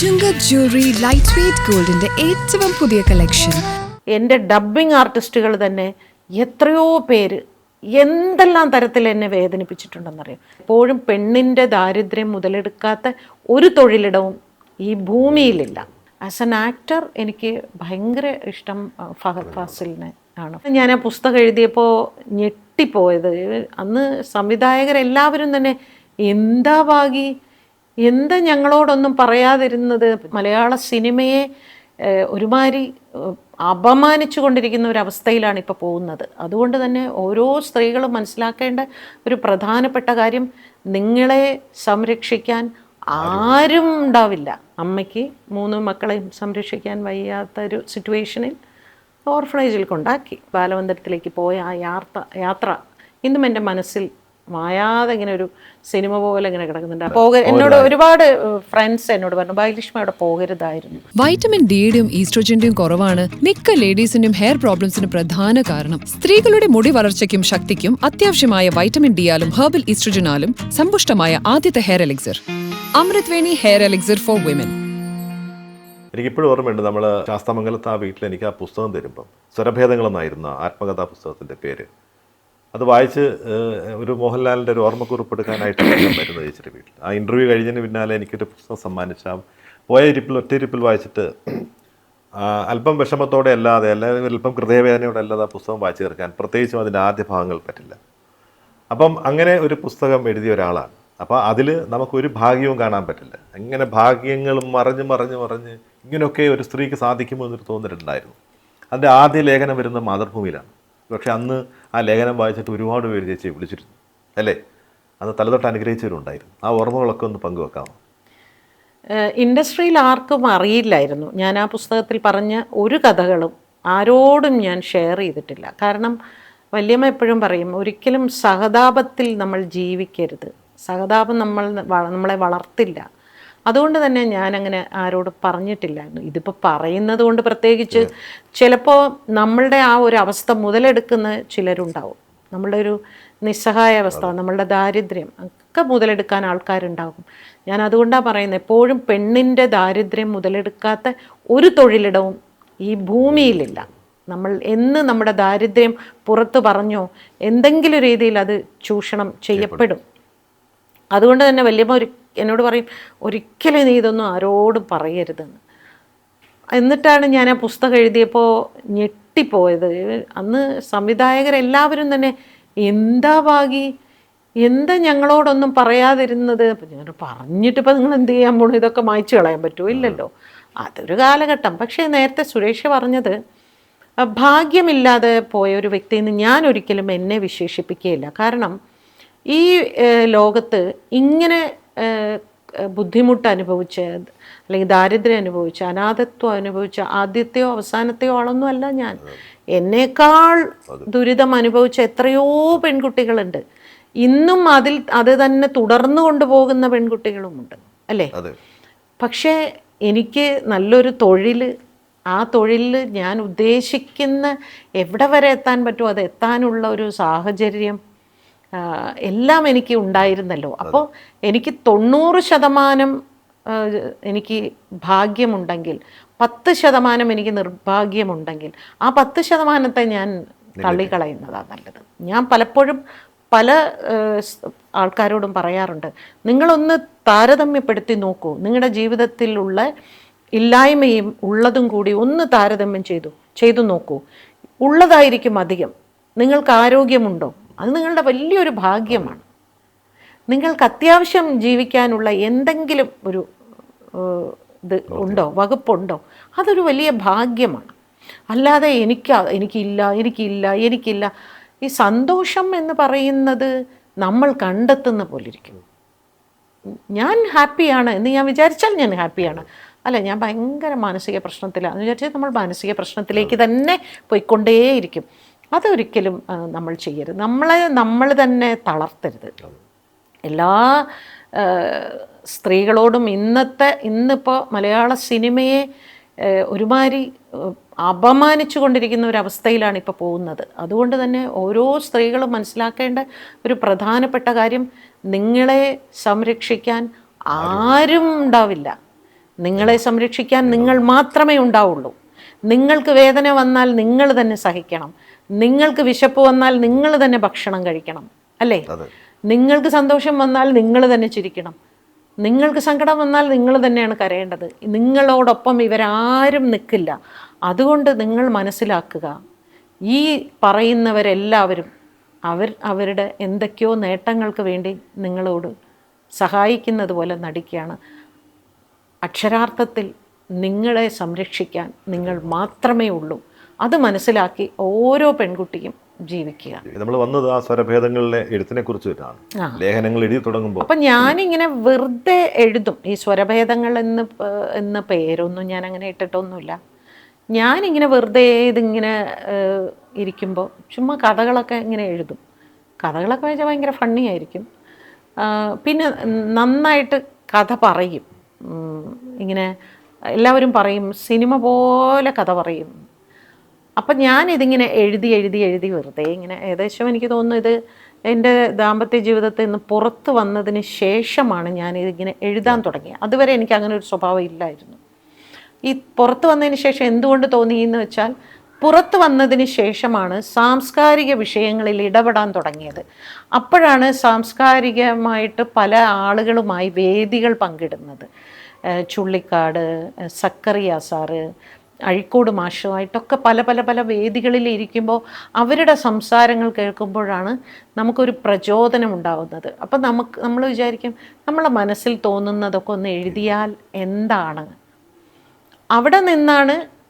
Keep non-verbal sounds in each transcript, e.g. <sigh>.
Chungath jewellery light weight ഗോൾഡിന്റെ ഏറ്റവും പുതിയ കളക്ഷൻ എന്റെ ഡബ്ബിംഗ് ആർട്ടിസ്റ്റുകൾ തന്നെ എത്രയോ പേര് എന്തെല്ലാം തരത്തിൽ എന്നെ വേദനിപ്പിച്ചിട്ടുണ്ടെന്നറിയാം? എപ്പോഴും പെണ്ണിന്റെ ദാരിദ്ര്യം മുതലെടുക്കാത്ത ഒരു തൊഴിലിടവും ഈ ഭൂമിയിലില്ല. ആസ് എൻ ആക്ടർ എനിക്ക് ഭയങ്കര ഇഷ്ടം ഫഹദ് ഫാസിലിനെ ആണ്. ഞാൻ ആ പുസ്തകം എഴുതിയപ്പോൾ ഞെട്ടിപ്പോയത്. അന്ന് സംവിധായകരെല്ലാവരും തന്നെ എന്താ ഭാഗി എന്താ ഞങ്ങളോടൊന്നും പറയാതിരുന്നത്? മലയാള സിനിമയെ ഒരുമാതിരി അപമാനിച്ചു കൊണ്ടിരിക്കുന്ന ഒരു അവസ്ഥയിലാണ് ഇപ്പോൾ പോകുന്നത്. അതുകൊണ്ട് തന്നെ ഓരോ സ്ത്രീകളും മനസ്സിലാക്കേണ്ട ഒരു പ്രധാനപ്പെട്ട കാര്യം നിങ്ങളെ സംരക്ഷിക്കാൻ ആരും ഉണ്ടാവില്ല. അമ്മയ്ക്ക് മൂന്ന് മക്കളെയും സംരക്ഷിക്കാൻ വയ്യാത്ത ഒരു സിറ്റുവേഷനിൽ ഓർഫണേജിൽ കൊണ്ടാക്കി ബാലമന്ദിരത്തിലേക്ക് പോയ ആ യാത്ര യാത്ര ഇന്നും എന്റെ മനസ്സിൽ മായാതെ ഇങ്ങനെ ഒരു സിനിമ പോലെ ഇങ്ങനെ കിടക്കുന്നുണ്ട്. പോക എന്നോട് ഒരുപാട് ഫ്രണ്ട്സ് എന്നോട് പറഞ്ഞു ബൈലിഷ്മ അവിടെ പോകരുതായിരുന്നു. വൈറ്റമിൻ ഡിയുടെയും ഈസ്ട്രോജന്റെയും കുറവാണ് മിക്ക ലേഡീസിന്റെയും ഹെയർ പ്രോബ്ലംസിന് പ്രധാന കാരണം. സ്ത്രീകളുടെ മുടി വളർച്ചയ്ക്കും ശക്തിക്കും അത്യാവശ്യമായ വൈറ്റമിൻ ഡിയാലും ഹെർബൽ ഈസ്ട്രോജനാലും സമ്പുഷ്ടമായ ആദ്യത്തെ hair elixir Amruthveni hair elixir for women എനിക്കിപ്പോഴും ഓർമ്മയുണ്ട് നമ്മൾ ശാസ്താമംഗലത്ത് ആ വീട്ടിൽ എനിക്ക് ആ പുസ്തകം തരുമ്പം സ്വരഭേദങ്ങളെന്നായിരുന്നു എന്നായിരുന്നു ആത്മകഥാ പുസ്തകത്തിന്റെ പേര്. അത് വായിച്ച് ഒരു മോഹൻലാലിന്റെ ഒരു ഓർമ്മക്കുറിപ്പ് എടുക്കാനായിട്ട് ഞാൻ ചേച്ചിയുടെ വീട്ടിൽ. ആ ഇന്റർവ്യൂ കഴിഞ്ഞതിന് പിന്നാലെ എനിക്കൊരു പുസ്തകം സമ്മാനിച്ച പോയ ഇരിപ്പിൽ ഒറ്റ ഇരിപ്പിൽ വായിച്ചിട്ട് അല്പം വിഷമത്തോടെ അല്ലാതെ അല്ലെങ്കിൽ അല്പം ഹൃദയവേദനയോടെ അല്ലാതെ ആ പുസ്തകം വായിച്ചു തീർക്കാൻ പ്രത്യേകിച്ചും അതിന്റെ ആദ്യ ഭാഗങ്ങൾ പറ്റില്ല. അപ്പം അങ്ങനെ ഒരു പുസ്തകം എഴുതിയ ഒരാളാണ്. അപ്പോൾ അതിൽ നമുക്കൊരു ഭാഗ്യവും കാണാൻ പറ്റില്ല. ഇങ്ങനെ ഭാഗ്യങ്ങളും മറഞ്ഞ് മറഞ്ഞ് മറിഞ്ഞ് ഇങ്ങനെയൊക്കെ ഒരു സ്ത്രീക്ക് സാധിക്കുമോ എന്നൊരു തോന്നലുണ്ടായിരുന്നു. അതിന്റെ ആദ്യ ലേഖനം വരുന്ന മാതൃഭൂമിയിലാണ്. പക്ഷേ അന്ന് ആ ലേഖനം വായിച്ചിട്ട് ഒരുപാട് പേര് ചേച്ചി വിളിച്ചിരുന്നു. അല്ലേ? അന്ന് തലതൊട്ട് അനുഗ്രഹിച്ചവരുണ്ടായിരുന്നു. ആ ഓർമ്മകളൊക്കെ ഒന്ന് പങ്കുവെക്കാമോ? ഇൻഡസ്ട്രിയിൽ ആർക്കും അറിയില്ലായിരുന്നു. ഞാൻ ആ പുസ്തകത്തിൽ പറഞ്ഞ ഒരു കഥകളും ആരോടും ഞാൻ ഷെയർ ചെയ്തിട്ടില്ല. കാരണം വല്യമ്മ എപ്പോഴും പറയും ഒരിക്കലും സഹതാപത്തിൽ നമ്മൾ ജീവിക്കരുത്. സഹതാപം നമ്മൾ നമ്മളെ വളർത്തില്ല. അതുകൊണ്ട് തന്നെ ഞാൻ അങ്ങനെ പറഞ്ഞിട്ടില്ല. പറഞ്ഞിട്ടില്ലായിരുന്നു ഇതിപ്പോൾ പറയുന്നത് കൊണ്ട് പ്രത്യേകിച്ച് ചിലപ്പോൾ നമ്മളുടെ ആ ഒരു അവസ്ഥ മുതലെടുക്കുന്ന ചിലരുണ്ടാവും. നമ്മളുടെ ഒരു നിസ്സഹായ അവസ്ഥ നമ്മളുടെ ദാരിദ്ര്യം ഒക്കെ മുതലെടുക്കാൻ ആൾക്കാരുണ്ടാകും. ഞാൻ അതുകൊണ്ടാണ് പറയുന്നത് എപ്പോഴും പെണ്ണിന്റെ ദാരിദ്ര്യം മുതലെടുക്കാത്ത ഒരു തൊഴിലിടവും ഈ ഭൂമിയിലില്ല. നമ്മൾ എന്ന് നമ്മുടെ ദാരിദ്ര്യം പുറത്ത് പറഞ്ഞോ എന്തെങ്കിലും രീതിയിൽ അത് ചൂഷണം ചെയ്യപ്പെടും. അതുകൊണ്ട് തന്നെ വല്യമ്മ ഒരു എന്നോട് പറയും ഒരിക്കലും നീ ഇതൊന്നും ആരോടും പറയരുതെന്ന്. എന്നിട്ടാണ് ഞാൻ ആ പുസ്തകം എഴുതിയപ്പോൾ ഞെട്ടിപ്പോയത്. അന്ന് സംവിധായകരെല്ലാവരും തന്നെ എന്താ ഭാഗി എന്താ ഞങ്ങളോടൊന്നും പറയാതിരുന്നത്? ഞാൻ പറഞ്ഞിട്ടിപ്പോൾ നിങ്ങൾ എന്ത് ചെയ്യാൻ പോണു? ഇതൊക്കെ മായ്ച്ചു കളയാൻ പറ്റുമോ ഇല്ലല്ലോ. അതൊരു കാലഘട്ടം. പക്ഷേ നേരത്തെ സുരേഷ് പറഞ്ഞത് ഭാഗ്യമില്ലാതെ പോയ ഒരു വ്യക്തിയെന്ന് ഞാൻ ഒരിക്കലും എന്നെ വിശേഷിപ്പിക്കുകയില്ല. കാരണം ഈ ലോകത്ത് ഇങ്ങനെ ബുദ്ധിമുട്ട് അനുഭവിച്ച അല്ലെങ്കിൽ ദാരിദ്ര്യം അനുഭവിച്ച അനാഥത്വം അനുഭവിച്ച ആദ്യത്തെയോ അവസാനത്തെയോ ആളൊന്നും അല്ല ഞാൻ. എന്നേക്കാൾ ദുരിതം അനുഭവിച്ച എത്രയോ പെൺകുട്ടികളുണ്ട്. ഇന്നും അതിൽ അത് തന്നെ തുടർന്നു കൊണ്ടുപോകുന്ന പെൺകുട്ടികളുമുണ്ട്. അല്ലേ? പക്ഷേ എനിക്ക് നല്ലൊരു തൊഴിൽ ആ തൊഴിലിൽ ഞാൻ ഉദ്ദേശിക്കുന്ന എവിടെ വരെ എത്താൻ പറ്റുമോ അത് എത്താനുള്ള ഒരു സാഹചര്യം എല്ലാം എനിക്ക് ഉണ്ടായിരുന്നല്ലോ. അപ്പോൾ എനിക്ക് തൊണ്ണൂറ് ശതമാനം എനിക്ക് ഭാഗ്യമുണ്ടെങ്കിൽ പത്ത് ശതമാനം എനിക്ക് നിർഭാഗ്യമുണ്ടെങ്കിൽ ആ പത്ത് ശതമാനത്തെ ഞാൻ തള്ളിക്കളയുന്നതാണ് നല്ലത്. ഞാൻ പലപ്പോഴും പല ആൾക്കാരോടും പറയാറുണ്ട് നിങ്ങളൊന്ന് താരതമ്യപ്പെടുത്തി നോക്കൂ. നിങ്ങളുടെ ജീവിതത്തിലുള്ള ഇല്ലായ്മയും ഉള്ളതും കൂടി ഒന്ന് താരതമ്യം ചെയ്തു ചെയ്തു നോക്കൂ. ഉള്ളതായിരിക്കും അധികം. നിങ്ങൾക്ക് ആരോഗ്യമുണ്ടോ? അത് നിങ്ങളുടെ വലിയൊരു ഭാഗ്യമാണ്. നിങ്ങൾക്ക് അത്യാവശ്യം ജീവിക്കാനുള്ള എന്തെങ്കിലും ഒരു ഇത് ഉണ്ടോ വകുപ്പുണ്ടോ? അതൊരു വലിയ ഭാഗ്യമാണ്. അല്ലാതെ എനിക്ക് എനിക്കില്ല എനിക്കില്ല എനിക്കില്ല. ഈ സന്തോഷം എന്ന് പറയുന്നത് നമ്മൾ കണ്ടെത്തുന്ന പോലെ ഇരിക്കും ഞാൻ ഹാപ്പിയാണ് എന്ന് ഞാൻ വിചാരിച്ചാൽ ഞാൻ ഹാപ്പിയാണ്. അല്ല ഞാൻ ഭയങ്കര മാനസിക പ്രശ്നത്തിലാണ് എന്ന് വിചാരിച്ചാൽ നമ്മൾ മാനസിക പ്രശ്നത്തിലേക്ക് തന്നെ പോയിക്കൊണ്ടേയിരിക്കും. അതൊരിക്കലും നമ്മൾ ചെയ്യരുത്. നമ്മളെ നമ്മൾ തന്നെ തളർത്തരുത്. എല്ലാ സ്ത്രീകളോടും ഇന്നത്തെ ഇന്നിപ്പോൾ മലയാള സിനിമയെ ഒരുമാതിരി അപമാനിച്ചു കൊണ്ടിരിക്കുന്ന ഒരു അവസ്ഥയിലാണ് ഇപ്പോൾ പോകുന്നത്. അതുകൊണ്ട് തന്നെ ഓരോ സ്ത്രീകളും മനസ്സിലാക്കേണ്ട ഒരു പ്രധാനപ്പെട്ട കാര്യം നിങ്ങളെ സംരക്ഷിക്കാൻ ആരും ഉണ്ടാവില്ല. നിങ്ങളെ സംരക്ഷിക്കാൻ നിങ്ങൾ മാത്രമേ ഉണ്ടാവുള്ളൂ. നിങ്ങൾക്ക് വേദന വന്നാൽ നിങ്ങൾ തന്നെ സഹിക്കണം. നിങ്ങൾക്ക് വിശപ്പ് വന്നാൽ നിങ്ങൾ തന്നെ ഭക്ഷണം കഴിക്കണം അല്ലേ? നിങ്ങൾക്ക് സന്തോഷം വന്നാൽ നിങ്ങൾ തന്നെ ചിരിക്കണം. നിങ്ങൾക്ക് സങ്കടം വന്നാൽ നിങ്ങൾ തന്നെയാണ് കരയേണ്ടത്. നിങ്ങളോടൊപ്പം ഇവരാരും നിൽക്കില്ല. അതുകൊണ്ട് നിങ്ങൾ മനസ്സിലാക്കുക ഈ പറയുന്നവരെല്ലാവരും അവർ അവരുടെ എന്തൊക്കെയോ നേട്ടങ്ങൾക്ക് വേണ്ടി നിങ്ങളോട് സഹായിക്കുന്നത് പോലെ നടിക്കുകയാണ്. അക്ഷരാർത്ഥത്തിൽ നിങ്ങളെ സംരക്ഷിക്കാൻ നിങ്ങൾ മാത്രമേ ഉള്ളൂ. അത് മനസ്സിലാക്കി ഓരോ പെൺകുട്ടിയും ജീവിക്കുക. നമ്മൾ വന്നത് ആ സ്വരഭേദങ്ങളിലെ എഴുത്തിനെ കുറിച്ചിട്ടാണ് ലേഖനങ്ങൾ എഴുതി തുടങ്ങുമ്പോൾ. അപ്പം ഞാനിങ്ങനെ വെറുതെ എഴുതും. ഈ സ്വരഭേദങ്ങൾ എന്ന് എന്ന പേരൊന്നും ഞാൻ അങ്ങനെ ഇട്ടിട്ടൊന്നുമില്ല. ഞാനിങ്ങനെ വെറുതെ ഇതിങ്ങനെ ഇരിക്കുമ്പോൾ ചുമ്മാ കഥകളൊക്കെ ഇങ്ങനെ എഴുതും. കഥകളൊക്കെ വെച്ചാൽ ഭയങ്കര ഫണ്ണി ആയിരിക്കും. പിന്നെ നന്നായിട്ട് കഥ പറയും. ഇങ്ങനെ എല്ലാവരും പറയും സിനിമ പോലെ കഥ പറയും. അപ്പം ഞാൻ ഇതിങ്ങനെ എഴുതി എഴുതി എഴുതി വെറുതെ ഇങ്ങനെ ഏകദേശം എനിക്ക് തോന്നുന്നു ഇത് എന്റെ ദാമ്പത്യ ജീവിതത്തിൽ നിന്ന് പുറത്ത് വന്നതിന് ശേഷമാണ് ഞാൻ ഇതിങ്ങനെ എഴുതാൻ തുടങ്ങിയത്. അതുവരെ എനിക്ക് അങ്ങനെ ഒരു സ്വഭാവം ഇല്ലായിരുന്നു. ഈ പുറത്ത് വന്നതിന് ശേഷം എന്തുകൊണ്ട് തോന്നി എന്ന് വെച്ചാൽ പുറത്ത് വന്നതിന് ശേഷമാണ് സാംസ്കാരിക വിഷയങ്ങളിൽ ഇടപെടാൻ തുടങ്ങിയത്. അപ്പോഴാണ് സാംസ്കാരികമായിട്ട് പല ആളുകളുമായി വേദികൾ പങ്കിടുന്നത്. ചുള്ളിക്കാട് സക്കറിയ സാറ് അഴിക്കോട് മാഷുമായിട്ടൊക്കെ പല പല പല വേദികളിൽ ഇരിക്കുമ്പോൾ അവരുടെ സംസാരങ്ങൾ കേൾക്കുമ്പോഴാണ് നമുക്കൊരു പ്രചോദനം ഉണ്ടാകുന്നത് അപ്പം നമുക്ക് നമ്മൾ വിചാരിക്കും നമ്മളെ മനസ്സിൽ തോന്നുന്നതൊക്കെ ഒന്ന് എഴുതിയാൽ എന്താണ്? അവിടെ നിന്നാണ്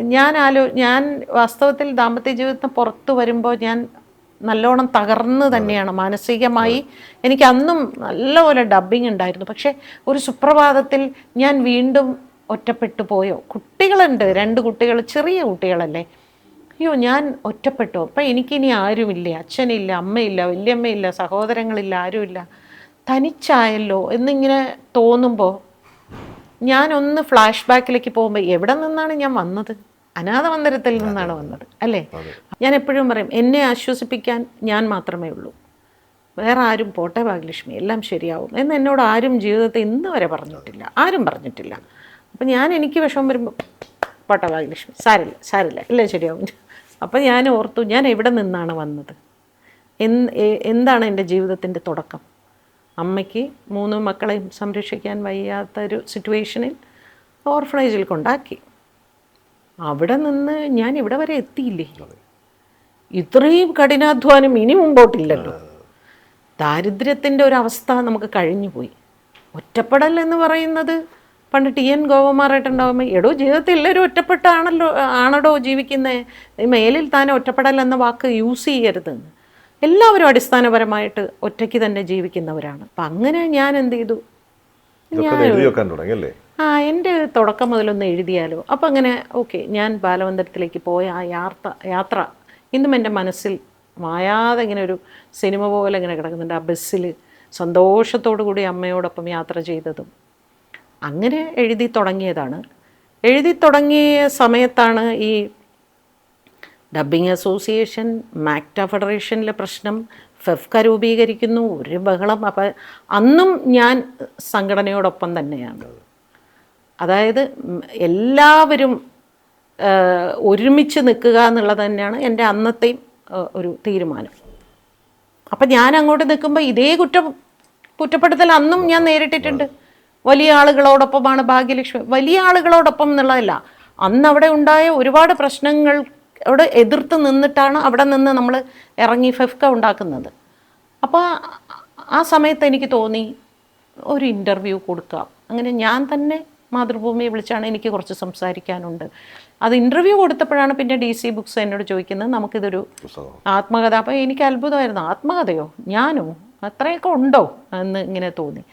ഞാൻ ആലോ ഞാൻ വാസ്തവത്തിൽ ദാമ്പത്യ ജീവിതത്തിന് പുറത്തു വരുമ്പോൾ ഞാൻ നല്ലോണം തകർന്ന് തന്നെയാണ്. മാനസികമായി എനിക്ക് അന്നും നല്ലപോലെ ഡബ്ബിങ് ഉണ്ടായിരുന്നു. പക്ഷേ ഒരു സുപ്രഭാതത്തിൽ ഞാൻ വീണ്ടും ഒറ്റപ്പെട്ടു പോയോ? കുട്ടികളുണ്ട് രണ്ട് കുട്ടികൾ ചെറിയ കുട്ടികളല്ലേ? അയ്യോ ഞാൻ ഒറ്റപ്പെട്ടു. അപ്പം എനിക്കിനി ആരുമില്ല. അച്ഛനില്ല അമ്മയില്ല വല്യമ്മയില്ല സഹോദരങ്ങളില്ല ആരുമില്ല. തനിച്ചായല്ലോ എന്നിങ്ങനെ തോന്നുമ്പോൾ ഞാനൊന്ന് ഫ്ലാഷ് ബാക്കിലേക്ക് പോകുമ്പോൾ എവിടെ നിന്നാണ് ഞാൻ വന്നത്? അനാഥ മന്ദിരത്തിൽ നിന്നാണ് വന്നത് അല്ലേ? ഞാൻ എപ്പോഴും പറയും എന്നെ ആശ്വസിപ്പിക്കാൻ ഞാൻ മാത്രമേ ഉള്ളൂ. വേറെ ആരും പോട്ടെ ഭാഗ്യലക്ഷ്മി എല്ലാം ശരിയാവും. എന്ന് എന്നോട് ആരും ജീവിതത്തിൽ ഇന്ന് വരെ പറഞ്ഞിട്ടില്ല. ആരും പറഞ്ഞിട്ടില്ല. അപ്പം ഞാൻ എനിക്ക് വിഷമം വരുമ്പോൾ പോട്ടെ ഭാഗ്യലക്ഷ്മി സാരില്ല സാരില്ല എല്ലാം ശരിയാവും. അപ്പം ഞാൻ ഓർത്തു ഞാൻ എവിടെ നിന്നാണ് വന്നത്? എന്ത് എന്താണ് എന്റെ ജീവിതത്തിന്റെ തുടക്കം? അമ്മയ്ക്ക് മൂന്ന് മക്കളെയും സംരക്ഷിക്കാൻ വയ്യാത്ത ഒരു സിറ്റുവേഷനിൽ ഓർഫണേജിൽ കൊണ്ടാക്കി. അവിടെ നിന്ന് ഞാൻ ഇവിടെ വരെ എത്തിയില്ലേ? ഇത്രയും കഠിനാധ്വാനം ഇനി മുമ്പോട്ടില്ലല്ലോ. ദാരിദ്ര്യത്തിന്റെ ഒരവസ്ഥ നമുക്ക് കഴിഞ്ഞുപോയി. ഒറ്റപ്പെടൽ എന്ന് പറയുന്നത് പണ്ട് ടി എൻ ഗോപകുമാറായിട്ടുണ്ടാകുമ്പോൾ എടോ ജീവിതത്തിൽ എല്ലാവരും ഒറ്റപ്പെട്ടാണല്ലോ ആണടോ ജീവിക്കുന്നത് മേലിൽ താൻ ഒറ്റപ്പെടൽ എന്ന വാക്ക് യൂസ് ചെയ്യരുത്. എല്ലാവരും അടിസ്ഥാനപരമായിട്ട് ഒറ്റയ്ക്ക് തന്നെ ജീവിക്കുന്നവരാണ്. അപ്പം അങ്ങനെ ഞാൻ എന്ത് ചെയ്തു? ഞാൻ ആ എന്റെ തുടക്കം മുതലൊന്ന് എഴുതിയാലോ. അപ്പം അങ്ങനെ ഓക്കെ ഞാൻ ബാലമന്ദിരത്തിലേക്ക് പോയ ആ യാത്ര യാത്ര ഇന്നും എന്റെ മനസ്സിൽ മായാതെ ഇങ്ങനെ ഒരു സിനിമ പോലെ ഇങ്ങനെ കിടക്കുന്നുണ്ട്. ആ ബസ്സിൽ സന്തോഷത്തോടു കൂടി അമ്മയോടൊപ്പം യാത്ര ചെയ്തതും. അങ്ങനെ എഴുതി തുടങ്ങിയതാണ്. എഴുതി തുടങ്ങിയ സമയത്താണ് ഈ ഡബ്ബിംഗ് അസോസിയേഷൻ മാക്ട ഫെഡറേഷനിലെ പ്രശ്നം ഫെഫ്ക രൂപീകരിക്കുന്നു ഒരു ബഹളം. അപ്പം അന്നും ഞാൻ സംഘടനയോടൊപ്പം തന്നെയാണ്. അതായത് എല്ലാവരും ഒരുമിച്ച് നിൽക്കുക എന്നുള്ളത് തന്നെയാണ് എന്റെ അന്നത്തെയും ഒരു തീരുമാനം. അപ്പം ഞാൻ അങ്ങോട്ട് നിൽക്കുമ്പോൾ ഇതേ കുറ്റ കുറ്റപ്പെടുത്തൽ അന്നും ഞാൻ നേരിട്ടിട്ടുണ്ട്. വലിയ ആളുകളോടൊപ്പമാണ് ഭാഗ്യലക്ഷ്മി. വലിയ ആളുകളോടൊപ്പം എന്നുള്ളതല്ല. അന്ന് അവിടെ ഉണ്ടായ ഒരുപാട് പ്രശ്നങ്ങളോട് എതിർത്ത് നിന്നിട്ടാണ് അവിടെ നിന്ന് നമ്മൾ ഇറങ്ങി ഫെഫ്ക ഉണ്ടാക്കുന്നത്. അപ്പോൾ ആ സമയത്ത് എനിക്ക് തോന്നി ഒരു ഇന്റർവ്യൂ കൊടുക്കാം. അങ്ങനെ ഞാൻ തന്നെ മാതൃഭൂമിയെ വിളിച്ചാണ് എനിക്ക് കുറച്ച് സംസാരിക്കാനുണ്ട്. അത് ഇന്റർവ്യൂ കൊടുത്തപ്പോഴാണ് പിന്നെ ഡി സി ബുക്സ് എന്നോട് ചോദിക്കുന്നത് നമുക്കിതൊരു ആത്മകഥ. അപ്പോൾ എനിക്ക് അത്ഭുതമായിരുന്നു. ആത്മകഥയോ? ഞാനോ? അത്രയൊക്കെ ഉണ്ടോ? എന്ന് ഇങ്ങനെ തോന്നി.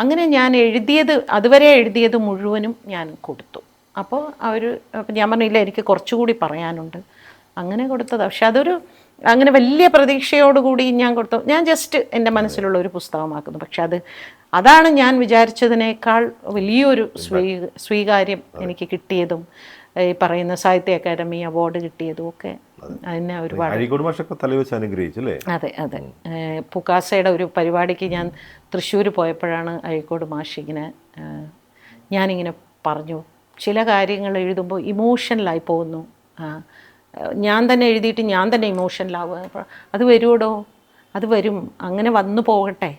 അങ്ങനെ ഞാൻ എഴുതിയത് അതുവരെ എഴുതിയത് മുഴുവനും ഞാൻ കൊടുത്തു. അപ്പോൾ അവർ അപ്പം ഞാൻ പറഞ്ഞില്ല എനിക്ക് കുറച്ചുകൂടി പറയാനുണ്ട്. അങ്ങനെ കൊടുത്തത്. പക്ഷെ അതൊരു അങ്ങനെ വലിയ പ്രതീക്ഷയോടുകൂടി ഞാൻ കൊടുത്തു. ഞാൻ ജസ്റ്റ് എന്റെ മനസ്സിലുള്ള ഒരു പുസ്തകമാക്കുന്നു. പക്ഷെ അത് അതാണ് ഞാൻ വിചാരിച്ചതിനേക്കാൾ വലിയൊരു സ്വീ സ്വീകാര്യം എനിക്ക് കിട്ടിയതും ഈ പറയുന്ന സാഹിത്യ അക്കാദമി അവാർഡ് കിട്ടിയതും ഒക്കെ അതിനെ ഒരുപാട് അഴീക്കോട് മാഷൊക്കെ തലവെച്ച് അനുഗ്രഹിച്ചു അല്ലേ? അതെ അതെ. പുക്കാസയുടെ ഒരു പരിപാടിക്ക് ഞാൻ തൃശ്ശൂർ പോയപ്പോഴാണ് അഴീക്കോട് മാഷ് ഇങ്ങനെ ഞാനിങ്ങനെ പറഞ്ഞു. ചില കാര്യങ്ങൾ എഴുതുമ്പോൾ ഇമോഷണലായി പോകുന്നു. ഞാൻ തന്നെ എഴുതിയിട്ട് ഞാൻ തന്നെ ഇമോഷണലാവുക അത് വരുമോടോ അത് വരും. അങ്ങനെ വന്നു പോകട്ടെ.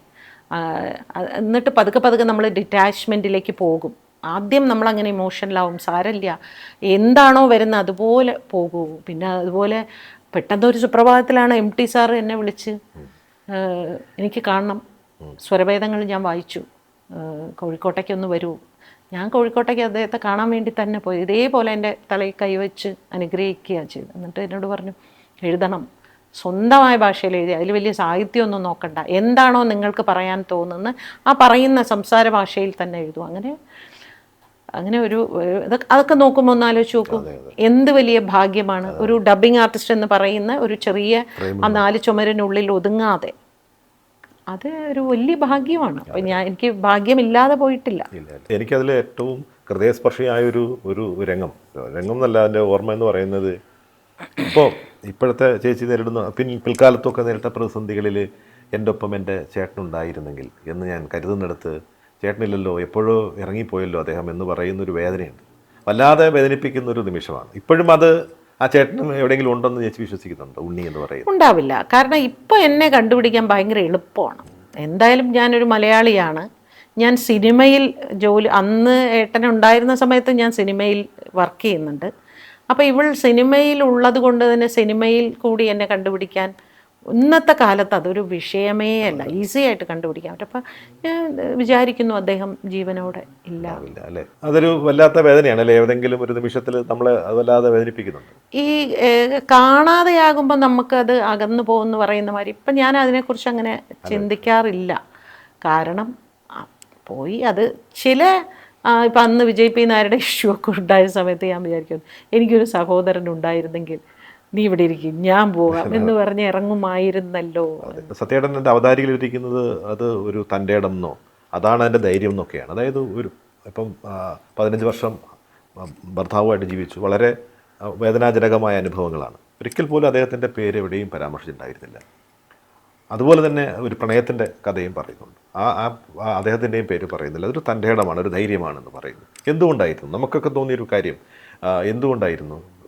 എന്നിട്ട് പതുക്കെ പതുക്കെ നമ്മൾ ഡിറ്റാച്ച്മെന്റിലേക്ക് പോകും. ആദ്യം നമ്മളങ്ങനെ ഇമോഷണലാവും സാരല്ല എന്താണോ വരുന്നത് അതുപോലെ പോകൂ. പിന്നെ അതുപോലെ പെട്ടെന്ന് ഒരു സുപ്രഭാതത്തിലാണ് എം ടി സാറ് എന്നെ വിളിച്ച് എനിക്ക് കാണണം. സ്വരഭേദങ്ങൾ ഞാൻ വായിച്ചു. കോഴിക്കോട്ടേക്ക് ഒന്ന് വരൂ. ഞാൻ കോഴിക്കോട്ടേക്ക് അദ്ദേഹത്തെ കാണാൻ വേണ്ടി തന്നെ പോയി. ഇതേപോലെ എന്റെ തലയിൽ കൈവച്ച് അനുഗ്രഹിക്കുക ചെയ്തത്. എന്നിട്ട് എന്നോട് പറഞ്ഞു എഴുതണം. സ്വന്തമായ ഭാഷയിൽ എഴുതി. അതിൽ വലിയ സാഹിത്യമൊന്നും നോക്കണ്ട. എന്താണോ നിങ്ങൾക്ക് പറയാൻ തോന്നുന്നത് ആ പറയുന്ന സംസാര ഭാഷയിൽ തന്നെ എഴുതും. അങ്ങനെ അങ്ങനെ ഒരു അതൊക്കെ നോക്കുമ്പോൾ ഒന്ന് ആലോചിച്ച് നോക്കൂ. എന്ത് വലിയ ഭാഗ്യമാണ്. ഒരു ഡബിങ് ആർട്ടിസ്റ്റ് എന്ന് പറയുന്ന ഒരു ചെറിയ ആ നാല് ചുമരിനുള്ളിൽ ഒതുങ്ങാതെ. അത് ഒരു വലിയ ഭാഗ്യമാണ്. അപ്പം ഞാൻ എനിക്ക് ഭാഗ്യമില്ലാതെ പോയിട്ടില്ല. എനിക്കതിൽ ഏറ്റവും ഹൃദയസ്പർശിയായ ഒരു ഒരു രംഗം. രംഗം എന്നല്ല അതിന്റെ ഓർമ്മ എന്ന് പറയുന്നത് ഇപ്പോൾ ഇപ്പോഴത്തെ ചേച്ചി നേരിടുന്ന പിൻ പിൽക്കാലത്തൊക്കെ നേരിട്ട പ്രതിസന്ധികളിൽ എന്റെ ഒപ്പം എന്റെ ചേട്ടനുണ്ടായിരുന്നെങ്കിൽ എന്ന് ഞാൻ കരുതുന്നിടത്ത് ചേട്ടനില്ലല്ലോ എപ്പോഴോ ഇറങ്ങിപ്പോയല്ലോ അദ്ദേഹം എന്ന് പറയുന്ന ഒരു വേദനയുണ്ട്. വല്ലാതെ വേദനിപ്പിക്കുന്ന ഒരു നിമിഷമാണ്. ഇപ്പോഴും അത് ആ ചേട്ടനും എവിടെയെങ്കിലും ഉണ്ടെന്ന് ചേച്ചി വിശ്വസിക്കുന്നുണ്ട്? ഉണ്ണി എന്ന് പറയുന്നത്? ഉണ്ടാവില്ല. കാരണം ഇപ്പോൾ എന്നെ കണ്ടുപിടിക്കാൻ ഭയങ്കര എളുപ്പമാണ്. എന്തായാലും ഞാനൊരു മലയാളിയാണ്. ഞാൻ സിനിമയിൽ ജോലി അന്ന് ഏട്ടൻ ഉണ്ടായിരുന്ന സമയത്ത് ഞാൻ സിനിമയിൽ വർക്ക് ചെയ്യുന്നുണ്ട്. അപ്പോൾ ഇവൾ സിനിമയിൽ ഉള്ളത് കൊണ്ട് തന്നെ സിനിമയിൽ കൂടി എന്നെ കണ്ടുപിടിക്കാൻ ഇന്നത്തെ കാലത്ത് അതൊരു വിഷയമേ അല്ല. ഈസി ആയിട്ട് കണ്ടുപിടിക്കാൻ പറ്റും. അപ്പം ഞാൻ വിചാരിക്കുന്നു അദ്ദേഹം ജീവനോടെ ഇല്ല. അല്ലേ? അതൊരു വല്ലാത്ത വേദനയാണ് അല്ലേ? ഏതെങ്കിലും ഒരു നിമിഷത്തിൽ നമ്മളെ വല്ലാതെ വേദനിപ്പിക്കുന്നുണ്ട്. ഈ കാണാതെയാകുമ്പോൾ നമുക്കത് അകന്നു പോകുമെന്ന് പറയുന്ന മാതിരി ഇപ്പം ഞാൻ അതിനെക്കുറിച്ച് അങ്ങനെ ചിന്തിക്കാറില്ല. കാരണം പോയി അത് ചില ഇപ്പം അന്ന് വിജയ് പി നായരുടെ ഇഷ്യൂ ഒക്കെ ഉണ്ടായ സമയത്ത് ഞാൻ വിചാരിക്കുന്നു എനിക്കൊരു സഹോദരൻ ഉണ്ടായിരുന്നെങ്കിൽ നീ ഇവിടെ ഇരിക്കും ഞാൻ പോകാം എന്ന് പറഞ്ഞ് ഇറങ്ങുമായിരുന്നല്ലോ സത്യേട്ടൻ എന്റെ അവതാരികയിലിരിക്കുന്നത് അത് ഒരു തന്റെ ഇടമെന്നോ അതാണ് അതിന്റെ ധൈര്യം എന്നൊക്കെയാണ്. അതായത് ഒരു ഇപ്പം പതിനഞ്ച് വർഷം ഭർത്താവുമായിട്ട് ജീവിച്ചു. വളരെ വേദനാജനകമായ അനുഭവങ്ങളാണ്. ഒരിക്കൽ പോലും അദ്ദേഹത്തിന്റെ പേര് എവിടെയും പരാമർശിച്ചിട്ടുണ്ടായിരുന്നില്ല. അതുപോലെ തന്നെ ഒരു പ്രണയത്തിന്റെ കഥയും പറയുന്നുണ്ട്. ആ ആ അദ്ദേഹത്തിന്റെയും പേര് പറയുന്നില്ല. അതൊരു തന്റെ ഇടമാണ് ഒരു ധൈര്യമാണെന്ന് പറയുന്നു. എന്തുകൊണ്ടായിരുന്നു? നമുക്കൊക്കെ തോന്നിയൊരു കാര്യം എന്തുകൊണ്ടായിരുന്നു?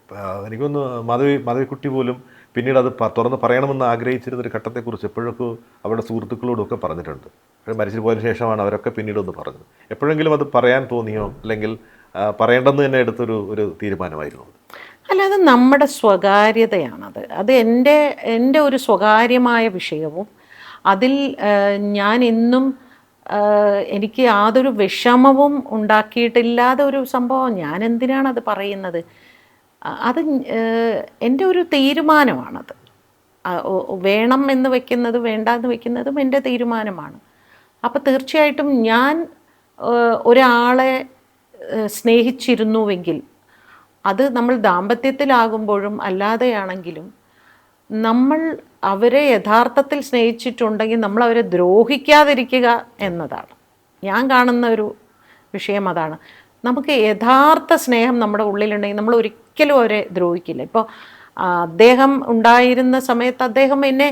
എനിക്കൊന്ന് മാധവി മാധവിക്കുട്ടി പോലും പിന്നീട് അത് തുറന്ന് പറയണമെന്ന് ആഗ്രഹിച്ചിരുന്ന ഒരു ഘട്ടത്തെക്കുറിച്ച് എപ്പോഴൊക്കെ അവരുടെ സുഹൃത്തുക്കളോടും ഒക്കെ പറഞ്ഞിട്ടുണ്ട് മരിച്ചു പോയതിനു ശേഷമാണ് അവരൊക്കെ പിന്നീട് ഒന്ന് പറഞ്ഞത്. എപ്പോഴെങ്കിലും അത് പറയാൻ തോന്നിയോ? അല്ലെങ്കിൽ പറയേണ്ടെന്ന് തന്നെ എടുത്തൊരു ഒരു തീരുമാനമായിരുന്നു. അല്ല അത് നമ്മുടെ സ്വകാര്യതയാണത്. അത് എന്റെ എന്റെ ഒരു സ്വകാര്യമായ വിഷയവും അതിൽ ഞാൻ ഇന്നും എനിക്ക് യാതൊരു വിഷമവും ഉണ്ടാക്കിയിട്ടില്ലാതെ ഒരു സംഭവം ഞാൻ എന്തിനാണ് അത് പറയുന്നത്? അത് എന്റെ ഒരു തീരുമാനമാണത്. വേണം എന്ന് വെക്കുന്നത് വേണ്ട എന്ന് വെക്കുന്നതും എന്റെ തീരുമാനമാണ്. അപ്പോൾ തീർച്ചയായിട്ടും ഞാൻ ഒരാളെ സ്നേഹിച്ചിരുന്നുവെങ്കിൽ അത് നമ്മൾ ദാമ്പത്യത്തിലാകുമ്പോഴും അല്ലാതെയാണെങ്കിലും നമ്മൾ അവരെ യഥാർത്ഥത്തിൽ സ്നേഹിച്ചിട്ടുണ്ടെങ്കിൽ നമ്മൾ അവരെ ദ്രോഹിക്കാതിരിക്കുക എന്നതാണ്. ഞാൻ കാണുന്ന ഒരു വിഷയം അതാണ്. നമുക്ക് യഥാർത്ഥ സ്നേഹം നമ്മുടെ ഉള്ളിലുണ്ടെങ്കിൽ നമ്മൾ ഒരിക്കലും അവരെ ദ്രോഹിക്കില്ല. ഇപ്പോൾ അദ്ദേഹം ഉണ്ടായിരുന്ന സമയത്ത് അദ്ദേഹം എന്നെ